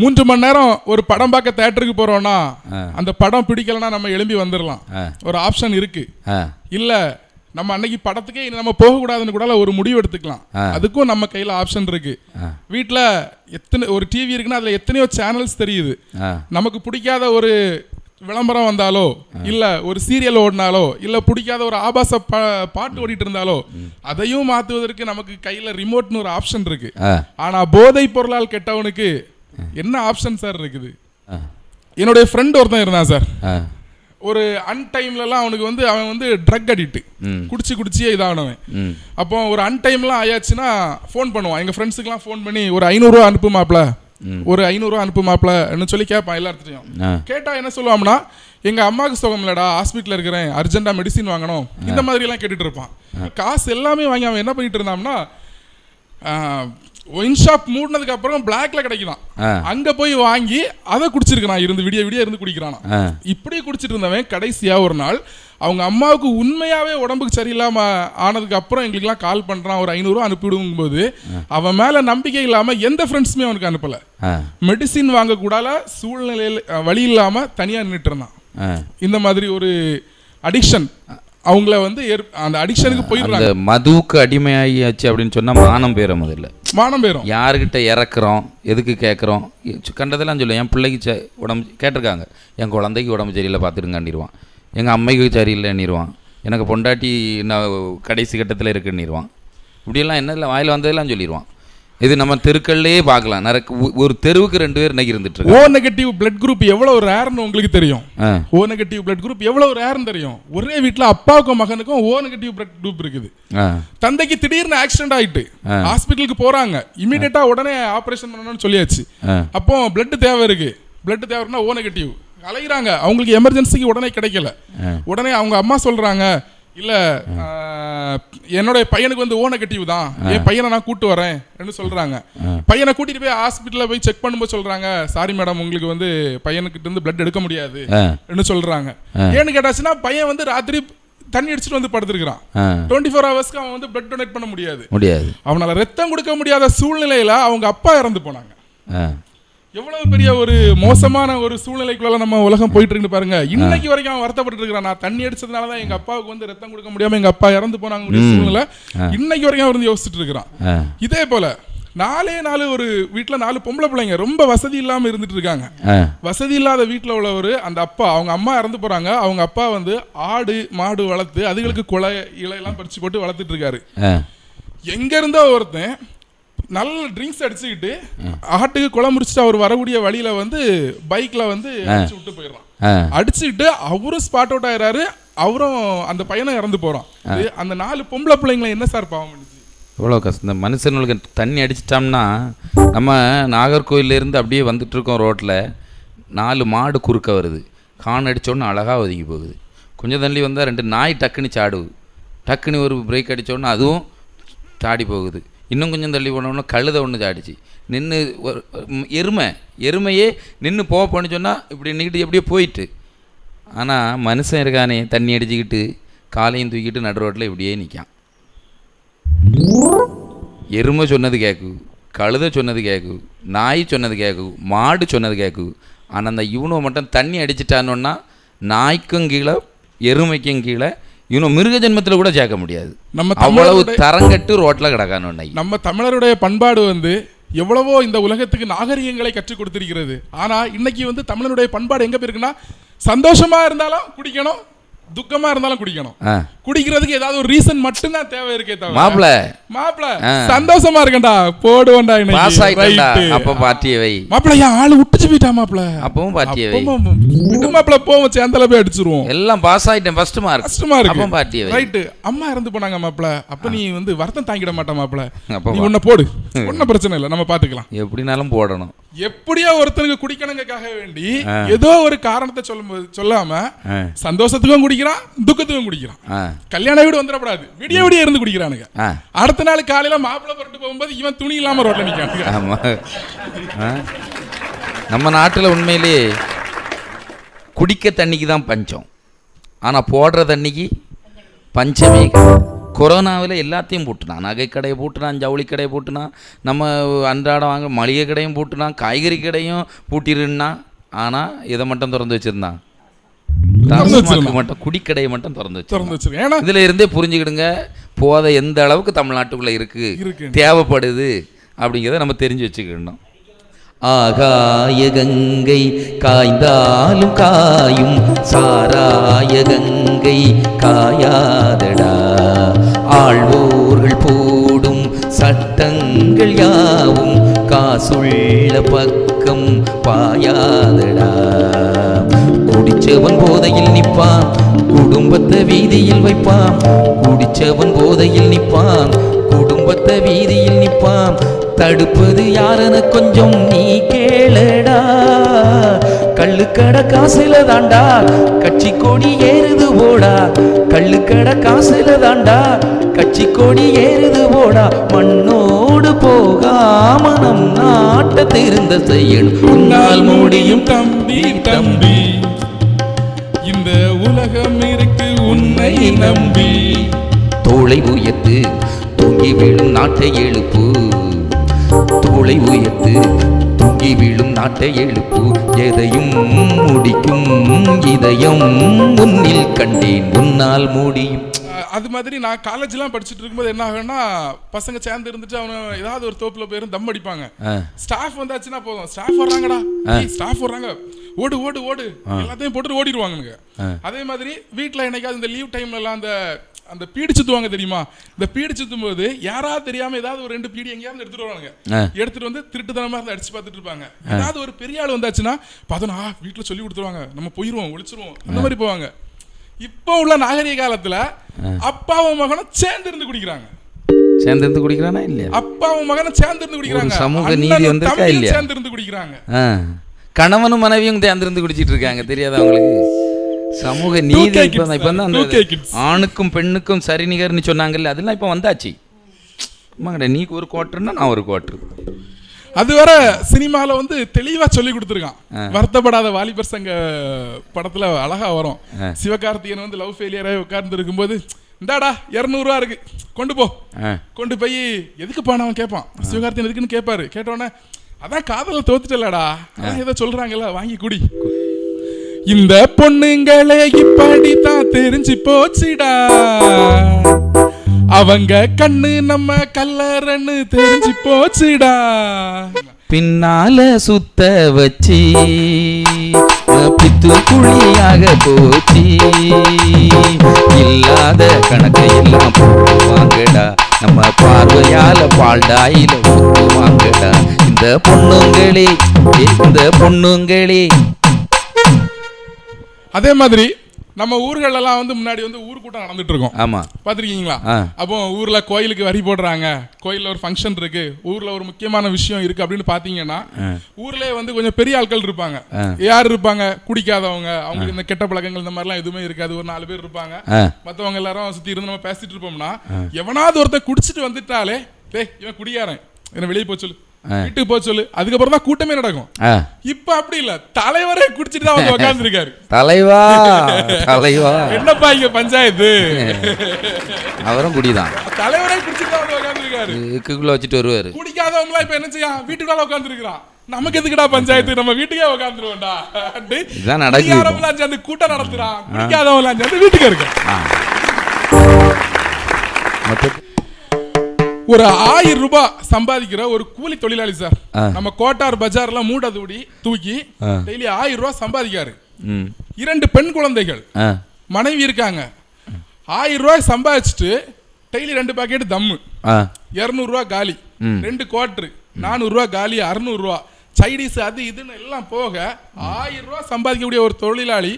மூன்று மணி நேரம் ஒரு படம் பார்க்க தேட்டருக்கு போறோம்னா அந்த படம் பிடிக்கலன்னா நம்ம எழும்பி வந்துடலாம். ஒரு ஆப்ஷன் இருக்கு. இல்ல நம்ம அன்னைக்கு படத்துக்கே நம்ம போக கூடாதுன்னு கூட ஒரு முடிவு எடுத்துக்கலாம். அதுக்கும் நம்ம கையில ஆப்ஷன் இருக்கு. வீட்ல எத்தனை ஒரு டிவி இருக்குன்னா அதுல எத்தனையோ சேனல்ஸ் தெரியுது. நமக்கு பிடிக்காத ஒரு விளம்பரம் வந்தாலோ இல்ல ஒரு சீரியல் ஓடினாலோ இல்ல பிடிக்காத ஒரு ஆபாச பா- பாட்டு ஓடிட்டு இருந்தாலோ அதையும் மாத்துவதற்கு நமக்கு கையில ரிமோட்னு ஒரு ஆப்ஷன் இருக்கு. ஆனா போதை பொருளால் கெட்டவனுக்கு என்ன ஆப்ஷன் சார் இருக்குது? என்னுடைய ஃப்ரெண்ட் ஒருத்தன் இருந்தான் சார் ஒரு அன்டைம்லலாம் அவனுக்கு வந்து அவன் வந்து ட்ரக் அடிக்ட். குடிச்சு குடிச்சியே இதானவன். அப்போ ஒரு அன்டைம்லாம் ஆயாச்சுன்னா ஃபோன் பண்ணுவான். எங்கள் ஃப்ரெண்ட்ஸுக்கெல்லாம் ஃபோன் பண்ணி ஒரு ஐநூறுரூவா அனுப்புமாப்ல? ஒரு ஐநூறுரூவா அனுப்புமாப்லன்னு சொல்லி கேட்பான் எல்லாத்தையும் ஆ. கேட்டா என்ன சொல்லுவான்னா எங்க அம்மாவுக்கு சுகம் இல்லடா ஹாஸ்பிட்டல் இருக்கிறேன் அர்ஜென்ட்டா மெடிசின் வாங்கணும். இந்த மாதிரி எல்லாம் கேட்டுட்டு இருப்பான். காசு எல்லாமே வாங்கி அவன் என்ன பண்ணிட்டு இருந்தான்னா ஒயின் ஷாப் மூடினதுக்கு அப்புறம் பிளாக்ல கிடைக்குதான். ஆ. அங்க போய் வாங்கி அதை குடிச்சிருக்கான் இருந்து விடிய விடிய இருந்து குடிக்கிறானா? இப்படி குடிச்சிட்டு இருந்தவன் கடைசியா ஒரு நாள் அவங்க அம்மாவுக்கு உண்மையாவே உடம்புக்கு சரியில்லாம ஆனதுக்கு அப்புறம் எங்களுக்குலாம் கால் பண்றான் ஒரு ஐநூறுரூவா அனுப்பிவிடும் போது அவன் மேல நம்பிக்கை இல்லாம எந்த ஃப்ரெண்ட்ஸுமே அவனுக்கு அனுப்பல. மெடிசின் வாங்க கூடால சூழ்நிலையில் வழி இல்லாம தனியா நின்றுட்டு இருந்தான் இந்த மாதிரி ஒரு அடிக்ஷன் அவங்கள வந்து அந்த அடிக்ஷனுக்கு போயிடுறாங்க. மதுவுக்கு அடிமையாகியாச்சு அப்படின்னு சொன்னா மானம் பேர முதல்ல. மானம் போயிடும் யாருக்கிட்ட இறக்குறோம் எதுக்கு கேட்குறோம் கண்டதெல்லாம் சொல்லுவேன். என் பிள்ளைக்கு ச உடம்பு கேட்டிருக்காங்க. என் குழந்தைக்கு உடம்பு சரியில்லை பார்த்துருங்கன்னிடுவான் எங்கள் அம்மைக்கு சரியில்லைன்னிடுவான் எனக்கு பொண்டாட்டி நான் கடைசி கட்டத்தில் இருக்குன்னிடுவான் இப்படியெல்லாம் என்ன இல்லை வாயில் வந்ததெல்லாம் சொல்லிடுவான் இது நம்ம தெருக்கள்லேயே பார்க்கலாம். ஒரு தெருவுக்கு ரெண்டு பேர் இன்னைக்கு இருந்துட்டு ஓ நெகட்டிவ் பிளட் குரூப் எவ்வளவு ரேர்னு உங்களுக்கு தெரியும். ஓ நெகட்டிவ் பிளட் குரூப் எவ்வளவு ரேர்னு தெரியும். ஒரே வீட்ல அப்பாவுக்கும் மகனுக்கும் ஓ நெகட்டிவ் பிளட் குரூப் இருக்குது. தந்தைக்கு திடீர்னு ஆக்சிடென்ட் ஆயிட்டு ஹாஸ்பிட்டலுக்கு போறாங்க. இமீடியட்டா உடனே ஆபரேஷன் பண்ணணும்னு சொல்லியாச்சு. அப்போ பிளட் தேவை இருக்கு. பிளட் தேவைன்னா ஓ நெகட்டிவ் அலைகிறாங்க அவங்களுக்கு எமர்ஜென்சிக்கு உடனே கிடைக்கல. உடனே அவங்க அம்மா சொல்றாங்க இல்ல என்னுடைய பையனுக்கு வந்து ஓ நெகட்டிவ் தான். என் பையனை நான் கூட்டு வரேன் சொல்றாங்க. பையனை கூட்டிட்டு போய் ஹாஸ்பிட்டல்ல போய் செக் பண்ணும்போது சொல்றாங்க சாரி மேடம் உங்களுக்கு வந்து பையனுக்கிட்ட இருந்து பிளட் எடுக்க முடியாது. சொல்றாங்க. ஏன்னு கேட்டாச்சுன்னா பையன் வந்து ராத்திரி தண்ணி அடிச்சுட்டு வந்து படுத்திருக்கிறான். டுவெண்ட்டி ஃபோர் ஹவர்ஸ்க்கு அவன் வந்து பிளட் டொனேட் பண்ண முடியாது. முடியாது. அவனால ரத்தம் கொடுக்க முடியாத சூழ்நிலையில அவங்க அப்பா இறந்து போனாங்க. எவ்வளவு பெரிய ஒரு மோசமான ஒரு சூழ்நிலைக்குள்ள நம்ம உலகம் போயிட்டு இருக்கு பாருங்க. இன்னைக்கு வரைக்கும் அவன் வருத்தப்பட்டு இருக்கிறான் நான் தண்ணி அடிச்சதுனால தான் எங்க அப்பாவுக்கு வந்து ரத்தம் கொடுக்க முடியாம எங்க அப்பா இறந்து போனாங்க சூழ்நிலை. இன்னைக்கு வரைக்கும் அவர் வந்து யோசிச்சுட்டு இருக்கிறான் இதே போல நாலே நாலு ஒரு வீட்ல நாலு பொம்பளை பிள்ளைங்க ரொம்ப வசதி இல்லாம இருந்துட்டு இருக்காங்க வசதி இல்லாத வீட்ல உள்ளவர் அந்த அப்பா அவங்க அம்மா இறந்து போறாங்க. அவங்க அப்பா வந்து ஆடு மாடு வளர்த்து அதுகளுக்கு குலை இலையெல்லாம் பறிச்சு போட்டு வளர்த்துட்டு இருக்காரு எங்க இருந்தோ ஒருத்தன் நல்ல ட்ரிங்க்ஸ் அடிச்சுக்கிட்டு ஆட்டுக்கு குளை முடிச்சுட்டு அவர் வரக்கூடிய வழியில வந்து பைக்ல வந்து அடிச்சு விட்டு போயிடுறான். அடிச்சுக்கிட்டு அவரும் ஸ்பாட் அவுட் ஆயிடுறாரு அவரும் அந்த பையனும் இறந்து போறான். அந்த நாலு பொம்பளை பிள்ளைங்களை என்ன சார் பாவம் பண்ணுச்சு எவ்வளோ கஷ்டம். இந்த மனுஷனுக்கு தண்ணி அடிச்சிட்டோம்னா நம்ம நாகர்கோயிலேருந்து அப்படியே வந்துட்டு இருக்கோம் ரோட்டில் நாலு மாடு குறுக்க வருது. கான் அடித்தோடனே அழகாக ஒதுங்கி போகுது. கொஞ்சம் தள்ளி வந்தால் ரெண்டு நாய் டக்குன்னு சாடுது டக்குன்னு ஒரு பிரேக் அடித்தோடனே அதுவும் சாடி போகுது. இன்னும் கொஞ்சம் தள்ளி போனோம்னா கழுத ஒன்று சாடிச்சு. நின்று ஒரு எருமை எருமையே நின்று போக போன்னு சொன்னால் இப்படி நின்றுக்கிட்டு எப்படியோ போயிட்டு. ஆனால் மனுஷன் இருக்கானே தண்ணி அடிச்சுக்கிட்டு காலையும் தூக்கிட்டு நடு ரோட்டில் இப்படியே நிற்கான் எருமை சொன்னது கேட்கு கழுத சொன்னது கேட்கு நாய் சொன்னது கேட்கு மாடு சொன்னது கேட்கு ஆனால் அந்த இவனுவை மட்டும் தண்ணி அடிச்சிட்டானோன்னா நாய்க்கும் கீழே எருமைக்கும் கீழே இவனை மிருக ஜென்மத்தில் கூட சேர்க்க முடியாது. நம்ம அவ்வளவு தரங்கட்டு ரோட்டில் கிடக்கானோ நாய் நம்ம தமிழருடைய பண்பாடு வந்து எவ்வளவோ இந்த உலகத்துக்கு நாகரிகங்களை கற்றுக் கொடுத்திருக்கிறது. ஆனா இன்னைக்கு வந்து தமிழருடைய பண்பாடு எங்க போயிருக்குன்னா சந்தோஷமா இருந்தாலும் குடிக்கணும் துக்கமா இருந்தாலும் குடிக்கணும். குடிக்கிறதுக்கு ஏதாவது ஒரு ரீசன் மட்டும்தான் தேவை இருக்கே தவிர. மாப்பிள. மாப்பிள ஆ. சந்தோஷமா இருக்கேன்டா. போடுவேன்டா பாஸ் ஆயிட்டா அப்போ பார்ட்டியை வை. மாப்பிள என் ஆளு விட்டுச்சு போயிட்டா மாப்பிள. அப்பவும் பார்ட்டியை வை. விட்டு மாப்பிள போவோம் சேர்ந்தால போய் அடிச்சிருவோம். எல்லாம் பாஸ் ஆயிட்டேன் ஃபர்ஸ்ட் மார்க் கஷ்டமா அப்பவும் இருக்கு பார்ட்டியை வை. ரைட்டு அம்மா இறந்து போனாங்க மாப்பிள. அப்ப நீ வந்து வருத்தம் தாங்கிட மாட்டா மாப்பிள. அப்போ நீ உன்னை போடு. ஒன்னும் பிரச்சனை இல்லை நம்ம பாத்துக்கலாம். எப்படினாலும் போடணும். எப்படியோ ஒருத்தனுக்கு குடிக்கணுங்கக்காக வேண்டி ஏதோ ஒரு காரணத்தை சொல்லும்போது சொல்லாம சந்தோஷத்துக்கும் குடிக்கிறான் துக்கத்துக்கும் குடிக்கிறான். கல்யாண வீடு வந்துடக்கூடாது விடிய விடிய இருந்து குடிக்கிறானுங்க. அடுத்த நாள் காலையில மாப்பிள்ளை புரட்டு போகும்போது இவன் துணி இல்லாம ரோட்ல நிக்கானுங்க? நம்ம நாட்டில் உண்மையிலேயே குடிக்க தண்ணிக்கு தான் பஞ்சம். ஆனால் போடுற தண்ணிக்கு பஞ்சமே. கொரோனாவில் எல்லாத்தையும் பூட்டினான். நகை கடையை பூட்டினான் ஜவுளி கடையை பூட்டினான் நம்ம அன்றாடம் வாங்க மளிகை கடையும் பூட்டினான் காய்கறி கடையும் பூட்டிருந்தான். ஆனால் இதை மட்டும் திறந்து வச்சுருந்தான். மட்டும் குடிக்கடையை மட்டும் திறந்து வச்சு திறந்து வச்சிருக்கேன் ஏன்னா இதுல இருந்தே புரிஞ்சுக்கிடுங்க போதை எந்த அளவுக்கு தமிழ்நாட்டுக்குள்ள இருக்கு இருக்கு. தேவைப்படுது அப்படிங்கிறத நம்ம தெரிஞ்சு வச்சுக்கிடணும். ஆகாய கங்கை காய்ந்தாலும் காயும் சாராய கங்கை காயாதடா. சட்டங்கள் யாவும் காசுள்ள பக்கம் பாயாதடா. குடிச்சவன் போதையில் நிற்பான் குடும்பத்தை வீதியில் வைப்பான். குடிச்சவன் போதையில் நிற்பான் குடும்பத்தை வீதியில் நிற்பான். தடுப்பது யாருன்னு கொஞ்சம் நீ கேளடா. கள்ளுக்கடை காசுல தாண்டா கட்சி கொடி ஏறுது போடா. கள்ளுக்கடை காசுல தாண்டா கட்சி கொடி ஏறுது போடா. மண்ணோ மண்ணோடு போகாம நம் நாட்டை திருந்த செய்யணும். உன்னால் முடியும் தம்பி தம்பி. இந்த உலகம் இருக்கு உன்னை நம்பி. தோளை உயர்த்து தூங்கி விழும் நாட்டை எழுப்பு. தோளை உயர்த்து தூங்கி விழும் நாட்டை எழுப்பு. எதையும் முடிக்கும் இதயம் உன்னில் கண்டேன். உன்னால் முடியும். அது மாதிரி நான் காலேஜ்லாம் படிச்சுட்டு இருக்கும்போது என்ன ஆகும்னா பசங்க சேர்ந்து இருந்துட்டு அவன ஏதாவது ஒரு தோப்புல போயிரும் தம் அடிப்பாங்க. ஸ்டாஃப் வந்தாச்சுன்னா போதும். ஸ்டாஃப் வர்றாங்கடா. ஸ்டாஃப் வர்றாங்க. ஓடு ஓடு ஓடு. எல்லாத்தையும் போட்டு ஓடிடுவாங்க அதே மாதிரி வீட்ல என்னைக்காவது இந்த லீவ் டைம்ல எல்லாம் அந்த அந்த பீடி சுத்துவாங்க தெரியுமா? இந்த பீடி சுத்தும் போது யாராவது தெரியாம ஏதாவது ஒரு ரெண்டு பீடி எங்கேயாவது எடுத்துட்டு வருவாங்க. எடுத்துட்டு வந்து திருட்டுத்தனமா இருந்து அடிச்சு பார்த்துட்டு இருப்பாங்க. ஏதாவது ஒரு பெரிய ஆள் வந்தாச்சுன்னா பார்த்தோன்னா வீட்டுல சொல்லி கொடுத்துருவாங்க. நம்ம போயிருவோம் ஒளிச்சிருவோம். அந்த மாதிரி போவாங்க. இப்போ உள்ள நாகரிக காலத்துல அப்பாவும் மகனும் சேர்ந்து இருந்து குடிக்கிறாங்க. சேர்ந்து இருந்து குடிக்கிறானா இல்லையா? அப்பாவும் மகனும் சேர்ந்து இருந்து குடிக்கிறாங்க. சமூக நீதி வந்திருக்கா தம்பியும் இல்லையா? சேர்ந்து இருந்து குடிக்கிறாங்க கணவனும் மனைவியும் தேர்ந்திருந்து குடிச்சிட்டு இருக்காங்க. தெரியாதா அவங்களுக்கு சமூக நீதி 2K இப்போ இப்போ தான் அந்த 2K kids. ஆணுக்கும் பெண்ணுக்கும் சரிநிகர்னு சொன்னாங்கல்ல அதெல்லாம் இப்போ வந்தாச்சு. ஆமாங்கடா நீ ஒரு குவார்ட்டர்னா நான் ஒரு குவார்ட்டர் அது வர சினிமால வந்து தெளிவா சொல்லி கொடுத்துருக்கான். வருத்தப்படாத வாலிபர் சங்க படத்துல அழகா வரும். சிவகார்த்திகேயன் வந்து லவ் ஃபெயிலியராக உட்கார்ந்து இருக்கும்போது இந்தாடா இரநூறுவா இருக்கு. கொண்டு போ. கொண்டு போய் எதுக்கு அவன் கேட்பான் சிவகார்த்திகேயன் எதுக்குன்னு கேட்பாரு கேட்டோன்னே அதான் காதல தோத்துட்டலடா அதான் ஏதோ சொல்றாங்கல்ல வாங்கி குடி. இந்த பொண்ணுங்களே இப்படித்தான் தெரிஞ்சு போச்சுடா. அவங்க கண்ணு நம்ம கல்லறன்னு தெரிஞ்சு போச்சுடா. பின்னால சுத்த வச்சு பித்து குழியாக போச்சு. இல்லாத கணக்கை எல்லாம் போடுவாங்கடா நம்ம பார்வையால பால்டாயில ஊத்துவாங்கடா. இந்த பொண்ணுங்களே இந்த பொண்ணுங்களே. அதே மாதிரி நம்ம ஊர்கள் எல்லாம் வந்து முன்னாடி வந்து ஊர் கூட்டம் நடந்துட்டு இருக்கோம் ஆமா பாத்திருக்கீங்களா. அப்போ ஊர்ல கோயிலுக்கு வரி போடுறாங்க. கோயில்ல ஒரு ஃபங்க்ஷன் இருக்கு. ஊர்ல ஒரு முக்கியமான விஷயம் இருக்கு அப்படின்னு பாத்தீங்கன்னா ஊர்லயே வந்து கொஞ்சம் பெரிய ஆட்கள் இருப்பாங்க. யார் இருப்பாங்க? குடிக்காதவங்க. அவங்களுக்கு இந்த கெட்ட பழக்கங்கள் இந்த மாதிரிலாம் எதுவுமே இருக்காது. ஒரு நாலு பேர் இருப்பாங்க. மத்தவங்க எல்லாரும் சுத்தி இருந்து நம்ம பேசிட்டு இருப்போம்னா எவனாவது ஒருத்தன் குடிச்சிட்டு வந்துட்டாலே டேய் இவன் குடியாரன் என்ன வெளியே சொல்லு. வீட்டுக்கு போக சொல்லு. அதுக்கப்புறம் தான் கூட்டமே நடக்கும். இப்ப அப்படி இல்ல. தலைவரே குடிச்சிட்டு தான் வந்து உட்கார்ந்துருக்காரு தலைவா தலைவா. என்னப்பா இங்க பஞ்சாயத்து? அவரும் குடிதான். தலைவரே குடிச்சிட்டு தான் வந்து உட்கார்ந்துருக்காரு இதுக்குள்ள வச்சுட்டு வருவாரு. குடிக்காதவங்களா இப்ப என்ன செய்யா வீட்டுக்குள்ள உட்கார்ந்துருக்கான் நமக்கு எதுக்குடா பஞ்சாயத்து? நம்ம வீட்டுக்கே உட்காந்துருவோம்டா இதான் நடக்குது. குடிக்காதவங்களாம் சேர்ந்து கூட்டம் நடத்துறான். குடிக்காதவங்களாம் சேர்ந்து வீட்டுக்கு இருக்க ஒரு ஆயிரம் ரூபாய் சம்பாதிக்கிற ஒரு கூலி தொழிலாளி சார். நம்ம கோட்டார் பஜார்ல மூட்டை தூடி தூக்கி. டெய்லி ஆயிரம் ரூபாய் சம்பாதிக்காரு. இரண்டு பெண் குழந்தைகள். மனைவி இருக்காங்க. ஆயிரம் ரூபாய் சம்பாதிச்சுட்டு டெய்லி ரெண்டு பாக்கெட் தம்மு. இரநூறுவா காலி. ரெண்டு குவார்டர் நானூறுரூவா காலி அறுநூறுவா சைடிஸ் அது இதுன்னு எல்லாம் போக ஆயிரம் ரூபாய் சம்பாதிக்கக்கூடிய ஒரு தொழிலாளி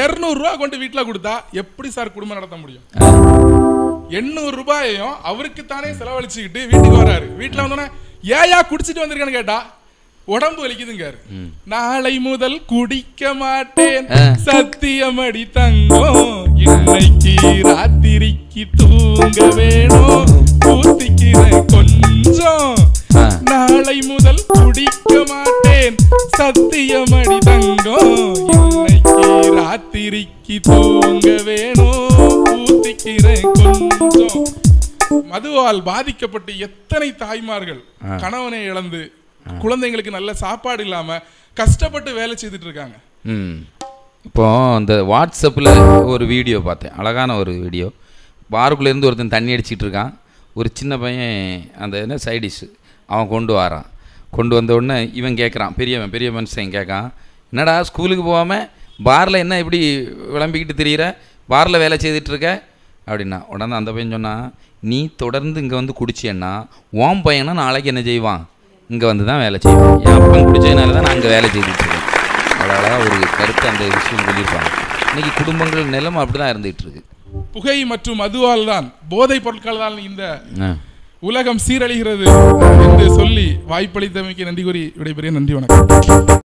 இரநூறுவா கொண்டு வீட்டில் கொடுத்தா எப்படி சார் குடும்பம் நடத்த முடியும்? எண்ணூறு ரூபாயையும் அவருக்கு தானே செலவழிச்சுக்கிட்டு வீட்டுக்கு வராரு. வீட்டில் வந்தோன்னே ஏயா குடிச்சிட்டு வந்திருக்கேன்னு கேட்டா உடம்பு வலிக்குதுங்காரு நாளை முதல் குடிக்க மாட்டேன். சத்தியமடி தங்கம். இன்னைக்கு ராத்திரிக்கு தூங்க வேணும். ஊத்திக்கிறேன் கொஞ்சம். நாளை முதல் குடிக்க மாட்டேன். சத்தியமடி தங்கம். ராத்திரிக்கு தூங்க வேணும் ஊத்திக்கிறேன் கொஞ்சம். மதுவால் பாதிக்கப்பட்டு எத்தனை தாய்மார்கள் கணவனை இழந்து குழந்தைங்களுக்கு நல்ல சாப்பாடு இல்லாம கஷ்டப்பட்டு வேலை செய்துட்டு இருக்காங்க. இப்போ அந்த வாட்ஸ்அப்பில் ஒரு வீடியோ பார்த்தேன். அழகான ஒரு வீடியோ. பாருக்குள்ளேருந்து ஒருத்தன் தண்ணி அடிச்சிட்டு இருக்கான். ஒரு சின்ன பையன் அந்த என்ன சைடிஷ் அவன் கொண்டு வரான். கொண்டு வந்த உடனே இவன் கேட்குறான் பெரியவன் பெரிய மனுஷன் கேட்கான் என்னடா ஸ்கூலுக்கு போகாமல் பாரில் என்ன இப்படி விளம்பிக்கிட்டு திரியிற? பாரில் வேலை செய்துட்டு இருக்க அப்படின்னா உடனே அந்த பையன் சொன்னான் நீ தொடர்ந்து இங்கே வந்து குடிச்சேன்னா உன் பையனை நாளைக்கு என்ன செய்வான்? இங்கே வந்து தான் வேலை செய்வான். என் அப்பன் குடிச்சதுனால தான் நான் இங்கே வேலை செய்துட்டு இருக்கேன் அழகாக ஒரு கருத்து அந்த விஷயம் சொல்லியிருப்பாங்க. இன்னைக்கு குடும்பங்கள் நிலைமை அப்படி தான் இருந்துகிட்டு இருக்கு புகை மற்றும் மதுவால் தான் போதைப் பொருட்கள் தான் இந்த. உலகம் சீரழிகிறது என்று சொல்லி வாய்ப்பளித்தமைக்கு நன்றி கூறி விடைபெறுகிறேன். நன்றி வணக்கம்.